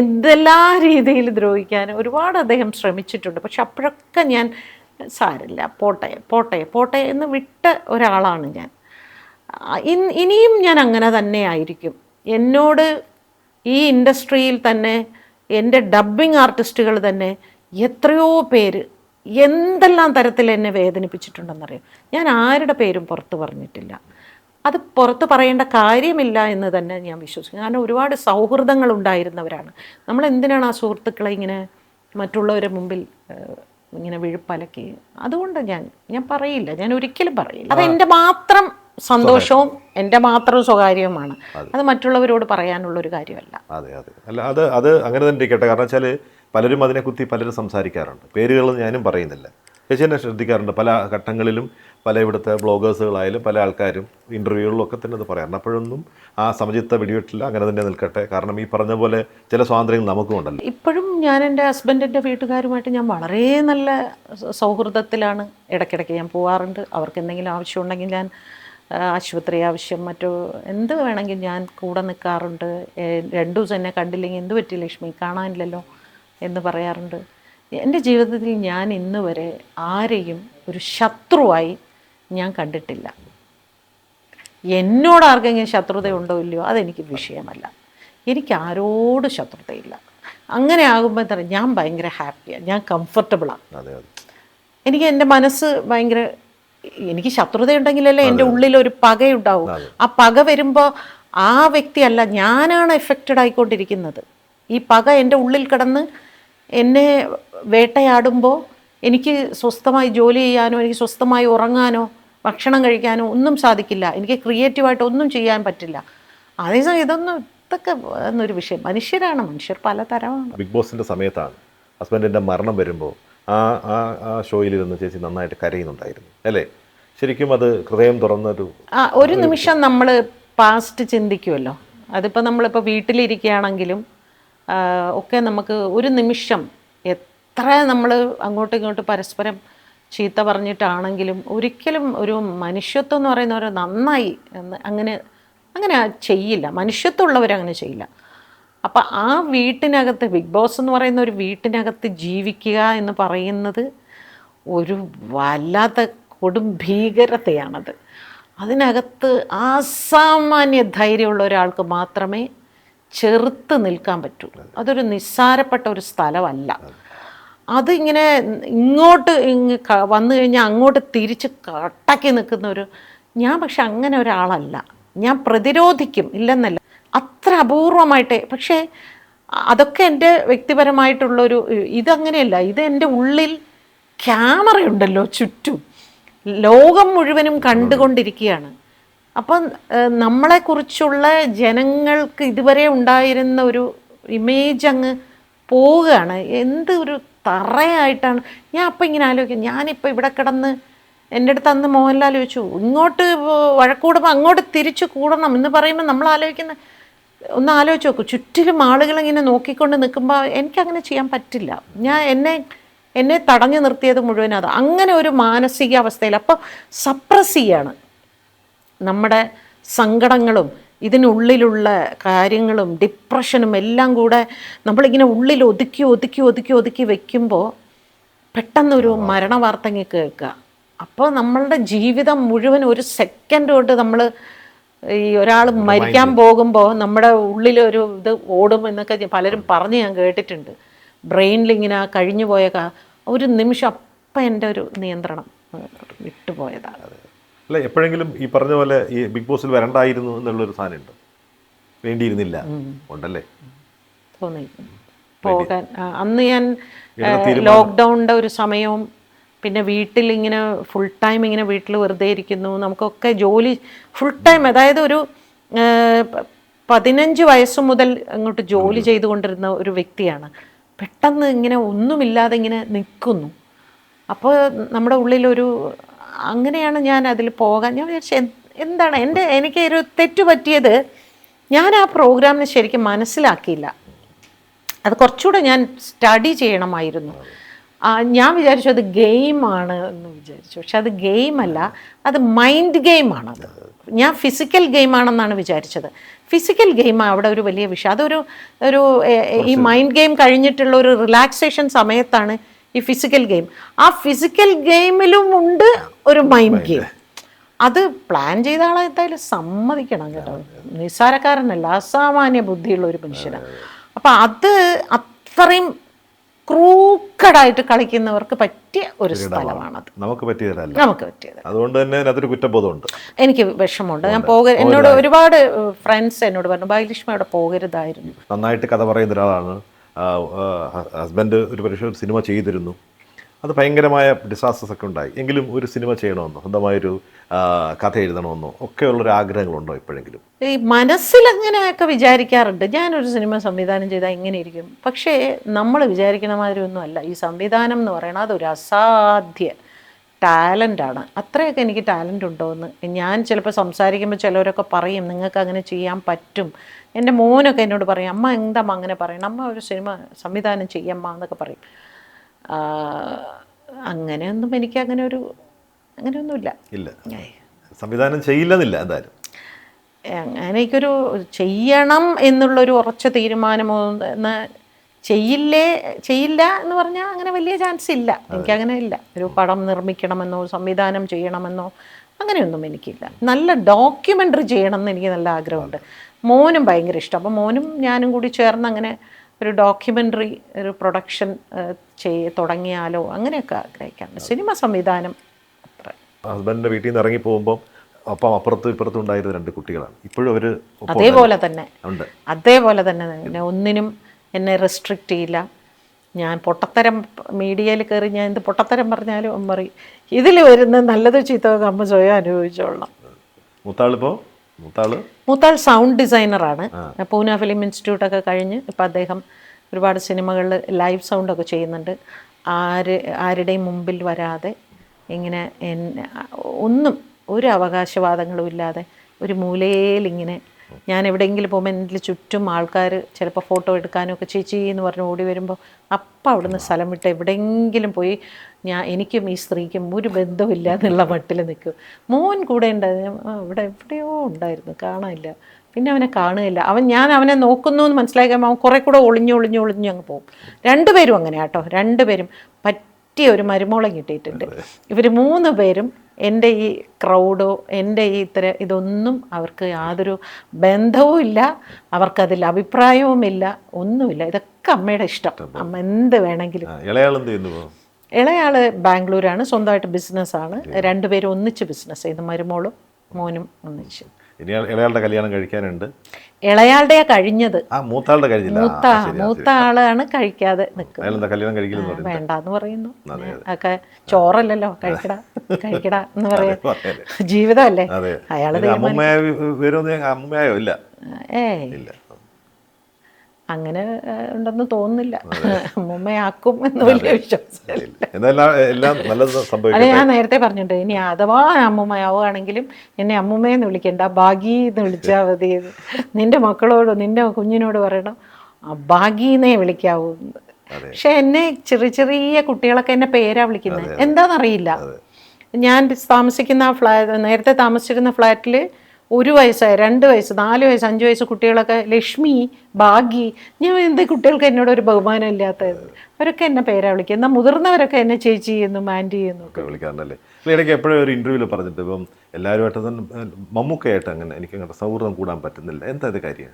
എന്തെല്ലാ രീതിയിൽ ദ്രോഹിക്കാൻ ഒരുപാട് അദ്ദേഹം ശ്രമിച്ചിട്ടുണ്ട്. പക്ഷെ അപ്പോഴൊക്കെ ഞാൻ സാരില്ല പോട്ടെ പോട്ടെ പോട്ടെ എന്ന് വിട്ട ഒരാളാണ് ഞാൻ. ഇനിയും ഞാൻ അങ്ങനെ തന്നെ ആയിരിക്കും. എന്നോട് ഈ ഇൻഡസ്ട്രിയിൽ തന്നെ എന്റെ ഡബ്ബിംഗ് ആർട്ടിസ്റ്റുകൾ തന്നെ എത്രയോ പേര് എന്തെല്ലാം തരത്തിൽ എന്നെ വേദനിപ്പിച്ചിട്ടുണ്ടെന്നറിയാം? ഞാൻ ആരുടെ പേരും പുറത്ത് പറഞ്ഞിട്ടില്ല. അത് പുറത്ത് പറയേണ്ട കാര്യമില്ല എന്ന് തന്നെ ഞാൻ വിശ്വസിക്കുന്നു. കാരണം ഒരുപാട് സൗഹൃദങ്ങൾ ഉണ്ടായിരുന്നവരാണ്. നമ്മൾ എന്തിനാണ് ആ സുഹൃത്തുക്കളെ ഇങ്ങനെ മറ്റുള്ളവരുടെ മുമ്പിൽ ഇങ്ങനെ വിഴുപ്പലക്കി? അതുകൊണ്ട് ഞാൻ ഞാൻ പറയില്ല. ഞാൻ ഒരിക്കലും പറയില്ല. അത് എന്റെ മാത്രം സന്തോഷവും എന്റെ മാത്രം സ്വകാര്യവുമാണ്. അത്. മറ്റുള്ളവരോട് പറയാനുള്ള ഒരു കാര്യമല്ല. അതെ അതെ. അല്ല അത് അത് അങ്ങനെ തന്നെ ഇരിക്കട്ടെ. കാരണം വെച്ചാൽ പലരും അതിനെ കുത്തി പലരും സംസാരിക്കാറുണ്ട്. പേരുകൾ ഞാനും പറയുന്നില്ല. ചേച്ചി എന്നെ ശ്രദ്ധിക്കാറുണ്ട്. പല ഘട്ടങ്ങളിലും പല ഇവിടുത്തെ ബ്ലോഗേഴ്സുകളായാലും പല ആൾക്കാരും ഇന്റർവ്യൂകളിലും ഒക്കെ തന്നെ അത് പറയാറുണ്ട്. അപ്പോഴൊന്നും ആ സമചിത്ത വെടിവെട്ടില്ല അങ്ങനെ തന്നെ നിൽക്കട്ടെ. കാരണം ഈ പറഞ്ഞ പോലെ ചില സ്വാതന്ത്ര്യങ്ങൾ നമുക്കും ഉണ്ടല്ലോ. ഇപ്പോഴും ഞാൻ എന്റെ ഹസ്ബൻഡിന്റെ വീട്ടുകാരുമായിട്ട് ഞാൻ വളരെ നല്ല സൗഹൃദത്തിലാണ് ഇടയ്ക്കിടയ്ക്ക് ഞാൻ പോവാറുണ്ട്. അവർക്ക് എന്തെങ്കിലും ആവശ്യമുണ്ടെങ്കിൽ ഞാൻ ആശുപത്രി ആവശ്യം മറ്റോ എന്ത് വേണമെങ്കിൽ ഞാൻ കൂടെ നിൽക്കാറുണ്ട്. രണ്ടു ദിവസം എന്നെ കണ്ടില്ലെങ്കിൽ എന്ത് പറ്റി ലക്ഷ്മി? കാണാനില്ലല്ലോ. എന്ന് പറയാറുണ്ട്. എന്റെ ജീവിതത്തിൽ ഞാൻ ഇന്ന് വരെ ആരെയും ഒരു ശത്രുവായി ഞാൻ കണ്ടിട്ടില്ല. എന്നോട് ആർക്കെങ്കിലും ശത്രുതയുണ്ടോ ഇല്ലയോ അതെനിക്ക് വിഷയമല്ല. എനിക്ക് ആരോട് ശത്രുതയില്ല. അങ്ങനെ ആകുമ്പോൾ എന്താ ഞാൻ ഭയങ്കര ഹാപ്പിയാണ് ഞാൻ കംഫർട്ടബിളാണ് എനിക്ക് എന്റെ മനസ്സ് ഭയങ്കര എനിക്ക് ശത്രുതയുണ്ടെങ്കിലല്ലേ എന്റെ ഉള്ളിൽ ഒരു പകയുണ്ടാവും. ആ പക വരുമ്പോൾ ആ വ്യക്തിയല്ല ഞാനാണ് എഫക്റ്റഡ് ആയിക്കൊണ്ടിരിക്കുന്നത്. ഈ പക എന്റെ ഉള്ളിൽ കിടന്ന് എന്നെ വേട്ടയാടുമ്പോൾ എനിക്ക് സ്വസ്ഥമായി ജോലി ചെയ്യാനോ എനിക്ക് സ്വസ്ഥമായി ഉറങ്ങാനോ ഭക്ഷണം കഴിക്കാനോ ഒന്നും സാധിക്കില്ല. എനിക്ക് ക്രിയേറ്റീവായിട്ട് ഒന്നും ചെയ്യാൻ പറ്റില്ല. അതേസമയം ഇതൊന്നും ഇതൊക്കെ എന്നൊരു വിഷയം. മനുഷ്യരാണ്. മനുഷ്യർ പലതരമാണ്. ബിഗ് ബോസിന്റെ സമയത്താണ് ഹസ്ബൻഡിന്റെ മരണം വരുമ്പോൾ ആ ആ ആ ഷോയിലിരുന്ന് ചേച്ചി നന്നായിട്ട് കരയുന്നുണ്ടായിരുന്നു. അല്ലേ? ശരിക്കും അത് ഹൃദയം തുറന്നൊരു ആ ഒരു നിമിഷം നമ്മൾ പാസ്റ്റ് ചിന്തിക്കുമല്ലോ അതിപ്പോൾ നമ്മളിപ്പോൾ വീട്ടിലിരിക്കുകയാണെങ്കിലും ഒക്കെ നമുക്ക് ഒരു നിമിഷം എത്ര നമ്മൾ അങ്ങോട്ടും ഇങ്ങോട്ടും പരസ്പരം ചീത്ത പറഞ്ഞിട്ടാണെങ്കിലും ഒരിക്കലും ഒരു മനുഷ്യത്വം എന്ന് പറയുന്ന ഒരു നന്നായി അങ്ങനെ അങ്ങനെ ചെയ്യില്ല. മനുഷ്യത്വമുള്ളവരങ്ങനെ ചെയ്യില്ല. അപ്പം ആ വീട്ടിനകത്ത് ബിഗ് ബോസ് എന്ന് പറയുന്ന ഒരു വീട്ടിനകത്ത് ജീവിക്കുക എന്ന് പറയുന്നത് ഒരു വല്ലാത്ത കൊടും ഭീകരതയാണത്. അതിനകത്ത് അസാമാന്യ ധൈര്യമുള്ള ഒരാൾക്ക് മാത്രമേ ചെറുത്ത് നിൽക്കാൻ പറ്റൂ. അതൊരു നിസ്സാരപ്പെട്ട ഒരു സ്ഥലമല്ല. ഇങ്ങനെ ഇങ്ങോട്ട് വന്നു കഴിഞ്ഞാൽ അങ്ങോട്ട് തിരിച്ച് കട്ടക്കി നിൽക്കുന്ന ഒരു ഞാൻ പക്ഷെ അങ്ങനെ ഒരാളല്ല. ഞാൻ പ്രതിരോധിക്കും ഇല്ലെന്നല്ല. അത്ര അപൂർവമായിട്ടേ പക്ഷേ അതൊക്കെ എന്റെ വ്യക്തിപരമായിട്ടുള്ളൊരു ഇതങ്ങനെയല്ല. ഇത് എന്റെ ഉള്ളിൽ ക്യാമറയുണ്ടല്ലോ ചുറ്റും. ലോകം മുഴുവനും കണ്ടുകൊണ്ടിരിക്കുകയാണ്. അപ്പം നമ്മളെക്കുറിച്ചുള്ള ജനങ്ങൾക്ക് ഇതുവരെ ഉണ്ടായിരുന്ന ഒരു ഇമേജ് അങ്ങ് പോവുകയാണ്. എന്ത് ഒരു തറയായിട്ടാണ്. ഞാൻ അപ്പം ഇങ്ങനെ ആലോചിക്കും. ഞാനിപ്പോൾ ഇവിടെ കിടന്ന് എന്റെ അടുത്ത് അന്ന് മോഹൻലാൽ ചോദിച്ചു ഇങ്ങോട്ട് വഴക്കൂടുമ്പോൾ അങ്ങോട്ട് തിരിച്ചു കൂടണം എന്ന് പറയുമ്പോൾ നമ്മൾ ആലോചിക്കുന്ന ഒന്ന് ആലോചിച്ച് നോക്കൂ. ചുറ്റിലും ആളുകൾ ഇങ്ങനെ നോക്കിക്കൊണ്ട് നിൽക്കുമ്പോൾ എനിക്കങ്ങനെ ചെയ്യാൻ പറ്റില്ല. ഞാൻ എന്നെ എന്നെ തടഞ്ഞു നിർത്തിയത് മുഴുവൻ അങ്ങനെ ഒരു മാനസികാവസ്ഥയിൽ. അപ്പോൾ സപ്രസ് ചെയ്യാണ് നമ്മുടെ സങ്കടങ്ങളും ഇതിനുള്ളിലുള്ള കാര്യങ്ങളും ഡിപ്രഷനും എല്ലാം കൂടെ നമ്മളിങ്ങനെ ഉള്ളിൽ ഒതുക്കി ഒതുക്കി ഒതുക്കി ഒതുക്കി വെക്കുമ്പോൾ പെട്ടെന്നൊരു മരണ വാർത്തങ്ങ് കേൾക്കുക. അപ്പോൾ നമ്മളുടെ ജീവിതം മുഴുവൻ ഒരു സെക്കൻഡ് കൊണ്ട് നമ്മൾ ഈ ഒരാൾ മരിക്കാൻ പോകുമ്പോൾ നമ്മുടെ ഉള്ളിലൊരു ഇത് ഓടും എന്നൊക്കെ പലരും പറഞ്ഞ് ഞാൻ കേട്ടിട്ടുണ്ട്. ബ്രെയിനിൽ ഇങ്ങനെ കഴിഞ്ഞു പോയ ഒരു നിമിഷം അപ്പം എന്റെ ഒരു നിയന്ത്രണം വിട്ടുപോയതാണ് അല്ല എപ്പോഴെങ്കിലും ഈ പറഞ്ഞ പോലെ ഈ ബിഗ് ബോസിൽ വരണ്ടായിരുന്നു എന്നുള്ളൊരു സാധനമുണ്ട്? വേണ്ടിയിരുന്നില്ല. ഉണ്ടല്ലേ? തോന്നി. പോകാൻ അന്ന് ഞാൻ ലോക്ക്ഡൗണിന്റെ ഒരു സമയവും പിന്നെ വീട്ടിൽ ഇങ്ങനെ ഫുൾ ടൈം ഇങ്ങനെ വീട്ടിൽ വെറുതെ ഇരിക്കുന്നു. നമുക്കൊക്കെ ജോലി ഫുൾ ടൈം അതായത് ഒരു പതിനഞ്ച് വയസ്സ് മുതൽ അങ്ങോട്ട് ജോലി ചെയ്തുകൊണ്ടിരുന്ന ഒരു വ്യക്തിയാണ്. പെട്ടെന്ന് ഇങ്ങനെ ഒന്നുമില്ലാതെ ഇങ്ങനെ നിൽക്കുന്നു. അപ്പോൾ നമ്മുടെ ഉള്ളിലൊരു അങ്ങനെയാണ് ഞാൻ അതിൽ പോകാൻ ഞാൻ വിചാരിച്ചു "എന്ത്- എന്താണ്? എന്റെ എനിക്ക് ഒരു തെറ്റ് പറ്റിയത് ഞാൻ ആ പ്രോഗ്രാമിനെ ശരിക്കും മനസ്സിലാക്കിയില്ല. അത് കുറച്ചുകൂടെ ഞാൻ സ്റ്റഡി ചെയ്യണമായിരുന്നു. ഞാൻ വിചാരിച്ചു അത് ഗെയിമാണ് എന്ന് വിചാരിച്ചു. പക്ഷെ അത് ഗെയിമല്ല അത് മൈൻഡ് ഗെയിമാണത്. ഞാൻ ഫിസിക്കൽ ഗെയിമാണെന്നാണ് വിചാരിച്ചത്. ഫിസിക്കൽ ഗെയിം അവിടെ ഒരു വലിയ വിഷയം. അതൊരു ഒരു ഈ മൈൻഡ് ഗെയിം കഴിഞ്ഞിട്ടുള്ള ഒരു റിലാക്സേഷൻ സമയത്താണ് ഈ ഫിസിക്കൽ ഗെയിം ആ ഫിസിക്കൽ ഗെയിമിലും ഉണ്ട് ഒരു മൈൻഡ് ഗെയിം അത് പ്ലാൻ ചെയ്ത ആളെ എന്തായാലും സമ്മതിക്കണം കേട്ടോ. നിസ്സാരക്കാരനല്ല അസാമാന്യ ബുദ്ധിയുള്ള ഒരു മനുഷ്യനാണ് അപ്പം അത് അത്രയും ക്രൂക്കടായിട്ട് കളിക്കുന്നവർക്ക് പറ്റിയ ഒരു സ്ഥലമാണത്. നമുക്ക് പറ്റിയതല്ല. നമുക്ക് പറ്റിയത് അതുകൊണ്ട് തന്നെ അതിനകത്തൊരു കുറ്റബോധമുണ്ട്. എനിക്ക് വിഷമമുണ്ട്. ഞാൻ പോക എന്നോട് ഒരുപാട് ഫ്രണ്ട്സ് എന്നോട് പറഞ്ഞു ബാലകൃഷ്ണ അവിടെ പോകരുതായിരുന്നു. നന്നായിട്ട് കഥ പറയുന്ന ഒരാളാണ്. ഹസ്ബൻഡ് ഒരു ഒരു സിനിമ ചെയ്തിരുന്നു. അത് ഭയങ്കരമായ ഡിസാസ്റ്റേഴ്സ് ഒക്കെ ഉണ്ടായി. എങ്കിലും ഒരു സിനിമ ചെയ്യണമെന്നോ സ്വന്തമായൊരു കഥ എഴുതണമെന്നോ ഒക്കെയുള്ളൊരു ആഗ്രഹങ്ങളുണ്ടോ ഇപ്പോഴെങ്കിലും? ഈ മനസ്സിൽ അങ്ങനെയൊക്കെ വിചാരിക്കാറുണ്ട്? ഞാനൊരു സിനിമ സംവിധാനം ചെയ്താൽ ഇങ്ങനെ ഇരിക്കും പക്ഷേ നമ്മൾ വിചാരിക്കണ മാതിരി ഒന്നും അല്ല. ഈ സംവിധാനം എന്ന് പറയുന്നത് അതൊരു അസാധ്യ. ടാലന്റാണ് അത്രയൊക്കെ എനിക്ക് ടാലന്റ് ഉണ്ടോ എന്ന് ഞാൻ ചിലപ്പോൾ സംസാരിക്കുമ്പോൾ ചിലവരൊക്കെ പറയും നിങ്ങൾക്ക് അങ്ങനെ ചെയ്യാൻ പറ്റും. എന്റെ മോനൊക്കെ എന്നോട് പറയും അമ്മ എന്താ അങ്ങനെ പറയണം? അമ്മ ഒരു സിനിമ സംവിധാനം ചെയ്യമ്മ എന്നൊക്കെ പറയും. അങ്ങനെയൊന്നും എനിക്ക് അങ്ങനെ ഒരു അങ്ങനെയൊന്നുമില്ല ഇല്ല. സംവിധാനം ചെയ്യില്ലെന്നില്ല എന്തായാലും. അങ്ങനെ എനിക്കൊരു ചെയ്യണം എന്നുള്ളൊരു ഉറച്ച തീരുമാനമോ എന്ന് ചെയ്യില്ലേ ചെയ്യില്ല എന്ന് പറഞ്ഞാൽ അങ്ങനെ വലിയ ചാൻസ് ഇല്ല. എനിക്കങ്ങനെ ഇല്ല. ഒരു പടം നിർമ്മിക്കണമെന്നോ സംവിധാനം ചെയ്യണമെന്നോ അങ്ങനെയൊന്നും എനിക്കില്ല. നല്ല ഡോക്യുമെന്ററി ചെയ്യണം എന്ന് എനിക്ക് നല്ല ആഗ്രഹമുണ്ട്. മോനും ഭയങ്കര ഇഷ്ടം. അപ്പോൾ മോനും ഞാനും കൂടി ചേർന്ന് അങ്ങനെ ഒരു ഡോക്യുമെന്ററി ഒരു പ്രൊഡക്ഷൻ ചെയ്യ തുടങ്ങിയാലോ അങ്ങനെയൊക്കെ ആഗ്രഹിക്കാറുണ്ട്. സിനിമ സംവിധാനം അത്ര. ഹസ്ബൻഡിന്റെ വീട്ടിൽ നിന്ന് ഇറങ്ങി പോകുമ്പോൾ അപ്പം അപ്പുറത്തും ഇപ്പുറത്തും ഉണ്ടായിരുന്ന രണ്ട് കുട്ടികളാണ്. ഇപ്പോഴും അവർ അതേപോലെ തന്നെ. ഉണ്ട്. അതേപോലെ തന്നെ. ഒന്നിനും എന്നെ റെസ്ട്രിക്റ്റ് ചെയ്യില്ല. ഞാൻ പൊട്ടത്തരം മീഡിയയിൽ കയറി ഞാൻ എന്ത് പൊട്ടത്തരം പറഞ്ഞാലും അമ്മ പറയും ഇതിൽ വരുന്ന നല്ലത് ചീത്തമൊക്കെ അമ്മ സ്വയം അനുഭവിച്ചോളാം മൂത്താളിപ്പോൾ മൂത്താൾ? മൂത്താൾ സൗണ്ട് ഡിസൈനറാണ് പൂന ഫിലിം ഇൻസ്റ്റിറ്റ്യൂട്ടൊക്കെ കഴിഞ്ഞ് ഇപ്പം അദ്ദേഹം ഒരുപാട് സിനിമകളിൽ ലൈവ് സൗണ്ടൊക്കെ ചെയ്യുന്നുണ്ട്. ആര് ആരുടെയും മുമ്പിൽ വരാതെ ഇങ്ങനെ എന്നെ ഒന്നും ഒരു അവകാശവാദങ്ങളും ഇല്ലാതെ ഒരു മൂലയിൽ ഇങ്ങനെ ഞാൻ എവിടെയെങ്കിലും പോകുമ്പോൾ എന്റെ ചുറ്റും ആൾക്കാർ ചിലപ്പോൾ ഫോട്ടോ എടുക്കാനൊക്കെ ചേച്ചി എന്ന് പറഞ്ഞ് ഓടി വരുമ്പോൾ അപ്പം അവിടുന്ന് സ്ഥലം വിട്ട് എവിടെയെങ്കിലും പോയി ഞാൻ എനിക്കും ഈ സ്ത്രീക്കും ഒരു ബന്ധമില്ല എന്നുള്ള മട്ടിൽ നിൽക്കും. മോൻ കൂടെ ഉണ്ടായിരുന്നു. അവിടെ എവിടെയോ ഉണ്ടായിരുന്നു. കാണാനില്ല. പിന്നെ അവനെ കാണുകയില്ല. അവൻ ഞാൻ അവനെ നോക്കുന്നു എന്ന് മനസ്സിലാക്കുമ്പോൾ അവൻ കുറേ കൂടെ ഒളിഞ്ഞു ഒളിഞ്ഞു ഒളിഞ്ഞു അങ്ങ് പോകും. രണ്ടുപേരും അങ്ങനെ കേട്ടോ രണ്ടുപേരും പറ്റിയ ഒരു മരുമോളം കിട്ടിയിട്ടുണ്ട്. ഇവർ മൂന്ന് പേരും എന്റെ ഈ ക്രൗഡോ എന്റെ ഈ ഇത്ര ഇതൊന്നും അവർക്ക് യാതൊരു ബന്ധവും ഇല്ല അവർക്കതിൽ അഭിപ്രായവുമില്ല ഒന്നുമില്ല. ഇതൊക്കെ അമ്മയുടെ ഇഷ്ടം. അമ്മ എന്ത് വേണമെങ്കിലും. ഇളയാൾ ഇളയാൾ ബാംഗ്ലൂരാണ് സ്വന്തമായിട്ട് ബിസിനസ്സാണ്. രണ്ടുപേരും ഒന്നിച്ച് ബിസിനസ് ചെയ്യുന്നു മരുമോളും മോനും ഒന്നിച്ച്. ഇനി ഇളയാളുടെ കല്യാണം കഴിക്കാനുണ്ട്. ഇളയാളുടെയാ കഴിഞ്ഞത്. മൂത്താളുടെ കഴിഞ്ഞില്ല. മൂത്ത മൂത്ത ആളാണ് കഴിക്കാതെ നിൽക്കുന്നത്. വേണ്ട വേണ്ടാന്ന് പറയുന്നു. ഒക്കെ ചോറല്ലല്ലോ കഴിക്കടാ കഴിക്കടാ എന്ന് പറയാ. ജീവിതമല്ലേ? അയാൾ ഇല്ല. ഏ ഇല്ല. അങ്ങനെ ഉണ്ടെന്ന് തോന്നുന്നില്ല. <laughs> അമ്മൂമ്മയാക്കും എന്ന് വലിയ വിശ്വാസം. എല്ലാം നല്ലത് ഞാൻ നേരത്തെ പറഞ്ഞിട്ടുണ്ട് ഇനി അഥവാ അമ്മൂമ്മയാവുകയാണെങ്കിലും എന്നെ അമ്മൂമ്മയെന്ന് വിളിക്കണ്ട ഭാഗി എന്ന് വിളിച്ചാൽ മതി. നിന്റെ മക്കളോട് നിന്റെ കുഞ്ഞിനോട് പറയണം "ആ, ബാഗീന്നേ വിളിക്കാവൂ. എന്ന്." പക്ഷെ എന്നെ ചെറിയ ചെറിയ കുട്ടികളൊക്കെ എന്നെ പേരാ വിളിക്കുന്നത് എന്താണെന്നറിയില്ല ഞാൻ താമസിക്കുന്ന ആ ഫ്ലാ നേരത്തെ താമസിച്ചിരുന്ന ഫ്ലാറ്റിൽ ഒരു വയസ്സ് രണ്ട് വയസ്സ് നാല് വയസ്സ് അഞ്ച് വയസ്സ് കുട്ടികളൊക്കെ ലക്ഷ്മി ഭാഗ്യ ഞാൻ എന്ത് കുട്ടികൾക്ക് എന്നോട് ഒരു ബഹുമാനം ഇല്ലാത്തത്? അവരൊക്കെ എന്നെ പേരാ വിളിക്കുക. എന്നാൽ മുതിർന്നവരൊക്കെ എന്നെ ചേച്ചി എന്നും ആന്റി ഒക്കെ വിളിക്കാറുണ്ടല്ലേ? ഇടയ്ക്ക് എപ്പോഴും ഒരു ഇന്റർവ്യൂവിൽ പറഞ്ഞിട്ട് ഇപ്പം എല്ലാവരുമായിട്ട് മമ്മൂക്കയായിട്ട് അങ്ങനെ എനിക്ക് അങ്ങനെ സൗഹൃദം കൂടാൻ പറ്റുന്നില്ല. എന്താ ഇത് കാര്യം?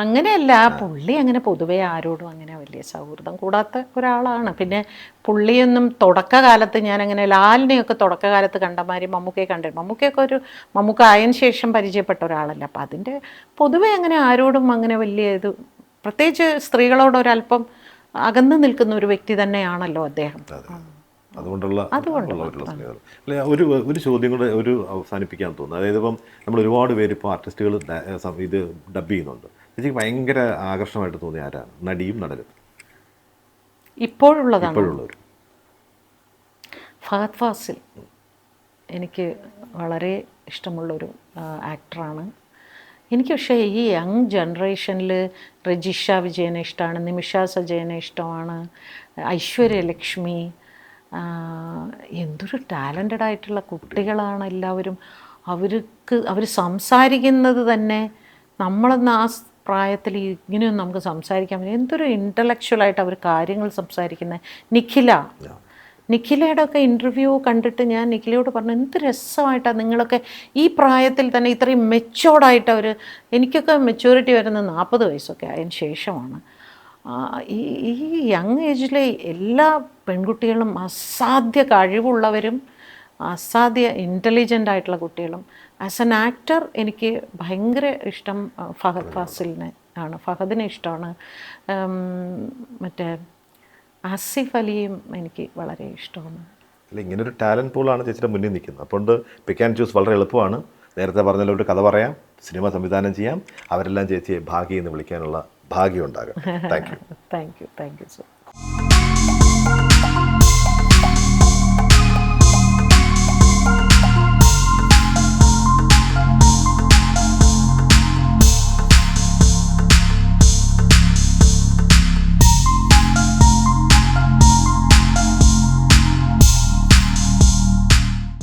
അങ്ങനെയല്ല പുള്ളി അങ്ങനെ പൊതുവേ ആരോടും അങ്ങനെ വലിയ സൗഹൃദം കൂടാത്ത ഒരാളാണ്. പിന്നെ പുള്ളിയൊന്നും തുടക്കകാലത്ത് ഞാൻ അങ്ങനെ ലാലിനെയൊക്കെ തുടക്കകാലത്ത് കണ്ടമാതിരി മമ്മൂക്കയെ കണ്ടിരുന്നു മമ്മൂക്കയൊക്കെ ഒരു മമ്മൂക്ക ആയതിനു ശേഷം പരിചയപ്പെട്ട ഒരാളല്ല. അപ്പം അതിന്റെ പൊതുവേ അങ്ങനെ ആരോടും അങ്ങനെ വലിയ ഇത് പ്രത്യേകിച്ച് സ്ത്രീകളോട് ഒരല്പം അകന്നു നിൽക്കുന്ന ഒരു വ്യക്തി തന്നെയാണല്ലോ അദ്ദേഹം. അതുകൊണ്ടുള്ള അല്ലെ ഒരു ഒരു ചോദ്യം കൂടെ ഒരു അവസാനിപ്പിക്കാൻ തോന്നുന്നു. അതായത് ഇപ്പം നമ്മൾ ഒരുപാട് പേര് ഇപ്പോൾ ആർട്ടിസ്റ്റുകൾ ഇത് ഡബ് ചെയ്യുന്നുണ്ട്. എനിക്ക് ഭയങ്കര ആകർഷണമായിട്ട് തോന്നിയ ആരാണ് നടിയും നടനും. ഇപ്പോഴുള്ളതാണ്? ഇപ്പോഴുള്ളവർ ഫഹദ് ഫാസിൽ എനിക്ക് വളരെ ഇഷ്ടമുള്ളൊരു ആക്ടറാണ് എനിക്ക് പക്ഷേ ഈ യങ് ജനറേഷനിൽ രജിഷ വിജയനെ ഇഷ്ടമാണ് നിമിഷ സജയനെ ഇഷ്ടമാണ് ഐശ്വര്യ ലക്ഷ്മി എന്തൊരു ടാലന്റഡ് ആയിട്ടുള്ള കുട്ടികളാണ് എല്ലാവരും. അവർക്ക് അവർ സംസാരിക്കുന്നത് തന്നെ നമ്മളെന്ന് ആ പ്രായത്തിൽ ഇങ്ങനെയൊന്നും നമുക്ക് സംസാരിക്കാൻ പറ്റും എന്തൊരു ഇന്റലക്ച്വലായിട്ട് അവർ കാര്യങ്ങൾ സംസാരിക്കുന്നത് നിഖില. നിഖിലയുടെ ഒക്കെ ഇന്റർവ്യൂ കണ്ടിട്ട് ഞാൻ നിഖിലയോട് പറഞ്ഞു എന്ത് രസമായിട്ടാണ് നിങ്ങളൊക്കെ ഈ പ്രായത്തിൽ തന്നെ ഇത്രയും മെച്ചോർഡായിട്ട് അവർ എനിക്കൊക്കെ മെച്യൂരിറ്റി വരുന്നത് നാൽപ്പത് വയസ്സൊക്കെ അതിന് ശേഷമാണ്. ഈ ഈ യങ് ഏജിലെ എല്ലാ പെൺകുട്ടികളും അസാധ്യ കഴിവുള്ളവരും അസാധ്യ ഇന്റലിജന്റ് ആയിട്ടുള്ള കുട്ടികളും ആസ് എൻ ആക്ടർ എനിക്ക് ഭയങ്കര ഇഷ്ടം ഫഹദ് ഫാസിലിനെ ആണ്. ഫഹദിനെ ഇഷ്ടമാണ്. മറ്റേ ആസിഫ് അലിയും എനിക്ക് വളരെ ഇഷ്ടമാണ്. അല്ല ഇങ്ങനെ ഒരു ടാലന്റ് പൂളാണ് ചേച്ചിയുടെ മുന്നിൽ നിൽക്കുന്നത്. അപ്പോൾ പിക്ക് ആൻഡ് ചൂസ് വളരെ എളുപ്പമാണ്. നേരത്തെ പറഞ്ഞല്ലോ ഒരു കഥ പറയാം സിനിമ സംവിധാനം ചെയ്യാം അവരെല്ലാം ചേച്ചിയെ ഭാഗ്യ എന്ന് വിളിക്കാനുള്ള ഭാഗ്യം ഉണ്ടാകും thank you thank you thank you so